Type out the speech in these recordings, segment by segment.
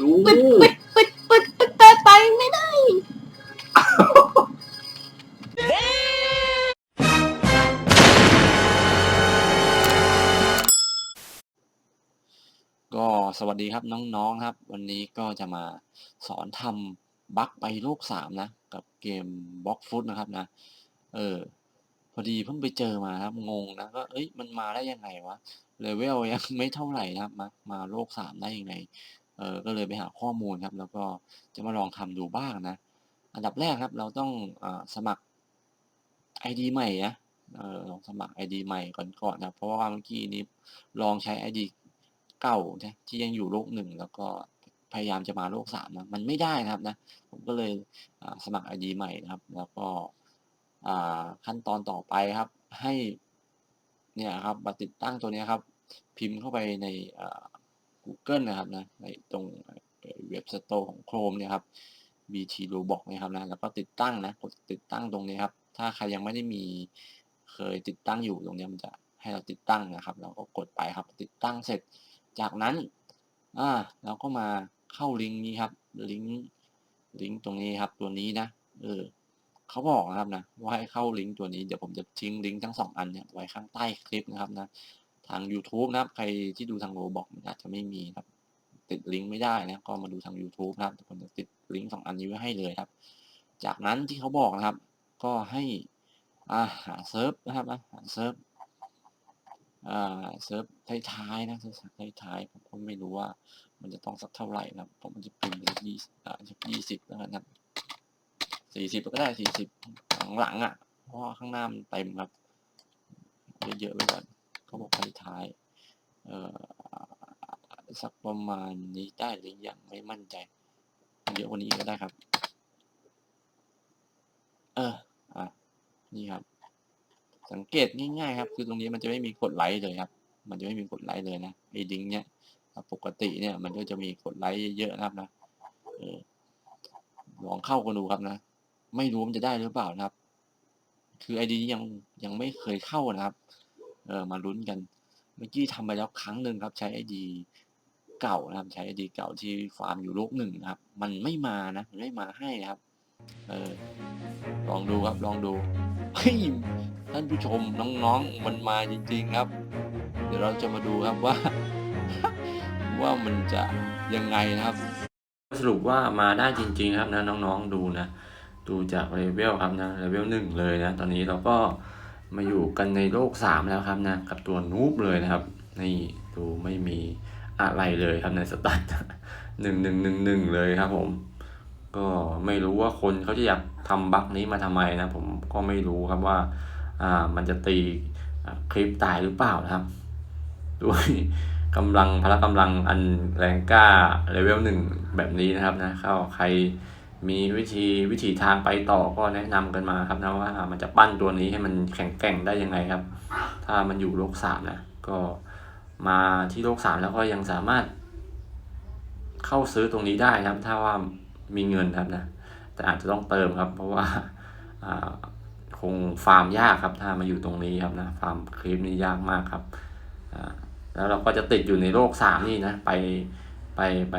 ดูปิดปิดปิดปิดปิดแต่ไปไม่ได้ ก็สวัสดีครับน้องๆครับ วันนี้ก็จะมาสอนทำบั๊กไปโลกสามนะ กับเกมบล็อกฟุตนะครับนะ เออ พอดีเพิ่งไปเจอมาครับ งงนะก็เอ้ยมันมาได้ยังไงวะเลเวลยังไม่เท่าไหร่นะครับมามาโลกสามได้ยังไงเออก็เลยไปหาข้อมูลครับ แล้วก็จะมาลองทำดูบ้างนะ อันดับแรกครับ เราต้องอสมัคร ID ใหม่นะเออลองสมัคร ID ใหม่ก่อนก่อนนะเพราะว่าเมื่อกี้นี้ลองใช้ ID เก่านะที่ยังอยู่โลกหนึ่งแล้วก็พยายามจะมาโลกสามนะมันไม่ได้นะครับนะผมก็เลยสมัคร ID ใหม่นะครับ แล้วก็ขั้นตอนต่อไปครับ ให้เนี่ยครับมาติดตั้งตัวนี้ครับ พิมพ์เข้าไปใน Google นะครับนะในตรงเว็บสโตร์ของ Chrome เนี่ยครับ BT r o b o x นะครับนะแล้วก็ติดตั้งนะกดติดตั้งตรงนี้ครับ ถ้าใครยังไม่ได้มีเคยติดตั้งอยู่ตรงนี้มันจะให้เราติดตั้งนะครับ เราก็กดไปครับติดตั้งเสร็จ จากนั้นอ่าเราก็มาเข้าลิงก์นี้ครับลิงก์ลิงก์ตรงนี้ครับตัวนี้นะเออเขาบอกนะครับนะว่าให้เข้าลิงก์ตัวนี้เดี๋ยวผมจะทิ้งลิงก์ทั้งสองอันเนี่ยไว้ข้างใต้คลิปนะครับนะ ทาง YouTube นะครับ ใครที่ดูทางโรบอกมันอาจจะไม่มีครับ ติดลิงก์ไม่ได้นะก็มาดูทาง YouTube นะครับผมจะติดลิงก์สองอันนี้ไว้ให้เลยครับ จากนั้นที่เขาบอกนะครับ ก็ให้อาหาเซิร์ฟนะครับนะหาเซิร์ฟอ่าเซิร์ฟท้ายๆนะเซิร์ฟท้ายๆผมก็ไม่รู้ว่ามันจะต้องสักเท่าไหร่นะครับผมมันจะพิมพ์ไปยี่อ่ายี่สิบแล้วกันครับสี่สิบก็ได้สี่สิบหลังๆอะเพราะข้างหน้ามันเต็มครับเยอะๆไปก่อน เขาบอกท้าย เอ่อสักประมาณนี้ได้หรือยังไม่มั่นใจเยอะกว่านี้ก็ได้ครับ เอออะนี่ครับ สังเกตง่ายๆครับ คือตรงนี้มันจะไม่มีกดไลค์เลยครับ มันจะไม่มีกดไลค์เลยนะไอ้ลิงเนี้ยปกติเนี่ย มันก็จะมีกดไลค์เยอะๆนะครับนะเออลองเข้ากันดูครับนะ ไม่รู้มันจะได้หรือเปล่านะครับ คือไอดีนี้ยังยังไม่เคยเข้านะครับ เออมาลุ้นกัน เมื่อกี้ทำไปแล้วครั้งหนึ่งครับ ใช้ไอดีเก่านะครับ ใช้ไอดีเก่าที่ฟาร์มอยู่โลกหนึ่งนะครับ มันไม่มานะมันไม่มาให้นะครับ เออลองดูครับลองดูเฮ้ยท่านผู้ชมน้องๆมันมาจริง ๆครับ เดี๋ยวเราจะมาดูครับว่า ว่ามันจะยังไงนะครับ สรุปว่ามาได้จริง ๆ ครับนะน้องๆดูนะ ดูจากเลเวลครับนะเลเวลหนึ่งเลยนะ ตอนนี้เราก็ มาอยู่กันในโลกสามแล้วครับนะกับตัวนูบเลยนะครับ นี่ดูไม่มีอะไรเลยครับในสตาร์ทหนึ่งหนึ่งหนึ่งหนึ่งเลยครับผม ก็ไม่รู้ว่าคนเขาจะอยากทำบั๊กนี้มาทำไมนะ ผมก็ไม่รู้ครับว่า อ่ามันจะตีคลิปตายหรือเปล่านะครับ ด้วยกำลังพละกำลังอันแรงกล้าเลเวลหนึ่งแบบนี้นะครับนะเข้าใคร มีวิธีวิธีทางไปต่อก็แนะนำกันมาครับนะว่ามันจะปั้นตัวนี้ให้มันแข็งแกร่งได้ยังไงครับ ถ้ามันอยู่โลกสามนะก็มาที่โลกสามแล้วก็ยังสามารถ เข้าซื้อตรงนี้ได้นะครับ ถ้าว่ามีเงินครับนะแต่อาจจะต้องเติมครับ เพราะว่าคงฟาร์มยากครับถ้ามาอยู่ตรงนี้ครับนะฟาร์มคลิปนี้ยากมากครับแล้วเราก็จะติดอยู่ในโลกสามนี่นะไปไปไป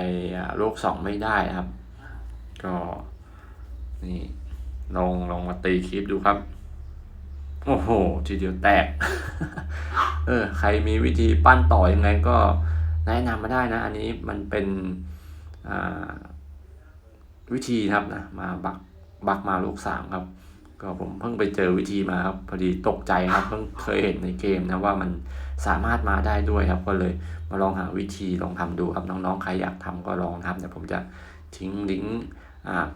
โลกสองไม่ได้ครับ ก็ นี่ลองลองมาตีคลิปดูครับ โอ้โห ทีเดียวแตก เออ ใครมีวิธีปั้นต่อยังไงก็แนะนำมาได้นะ อันนี้มันเป็นวิธีครับนะ มาบักบักมาลูกสามครับ ก็ผมเพิ่งไปเจอวิธีมาครับ พอดีตกใจครับ เพิ่งเคยเห็นในเกมนะว่ามันสามารถมาได้ด้วยครับ ก็เลยมาลองหาวิธีลองทำดูครับน้องๆ ใครอยากทำก็ลองทำเดี๋ยวผมจะทิ้งลิงก์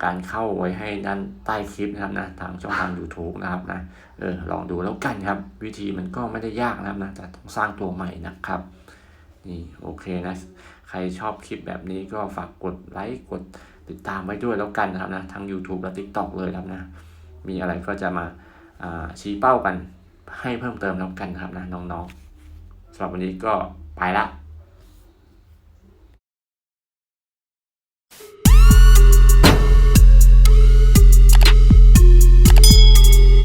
การเข้าไว้ให้ด้านใต้คลิปนะครับนะทางช่องทาง YouTube นะครับนะเออลองดูแล้วกันครับ วิธีมันก็ไม่ได้ยากนะครับนะแต่ต้องสร้างตัวใหม่นะครับนี่โอเคนะใครชอบคลิปแบบนี้ก็ฝากกดไลค์กดติดตามไว้ด้วยแล้วกันนะครับนะทั้ง YouTube และ TikTok เลยครับนะมีอะไรก็จะมาชี้เป้ากันให้เพิ่มเติมแล้วกันครับนะน้องๆสำหรับวันนี้ก็ไปละ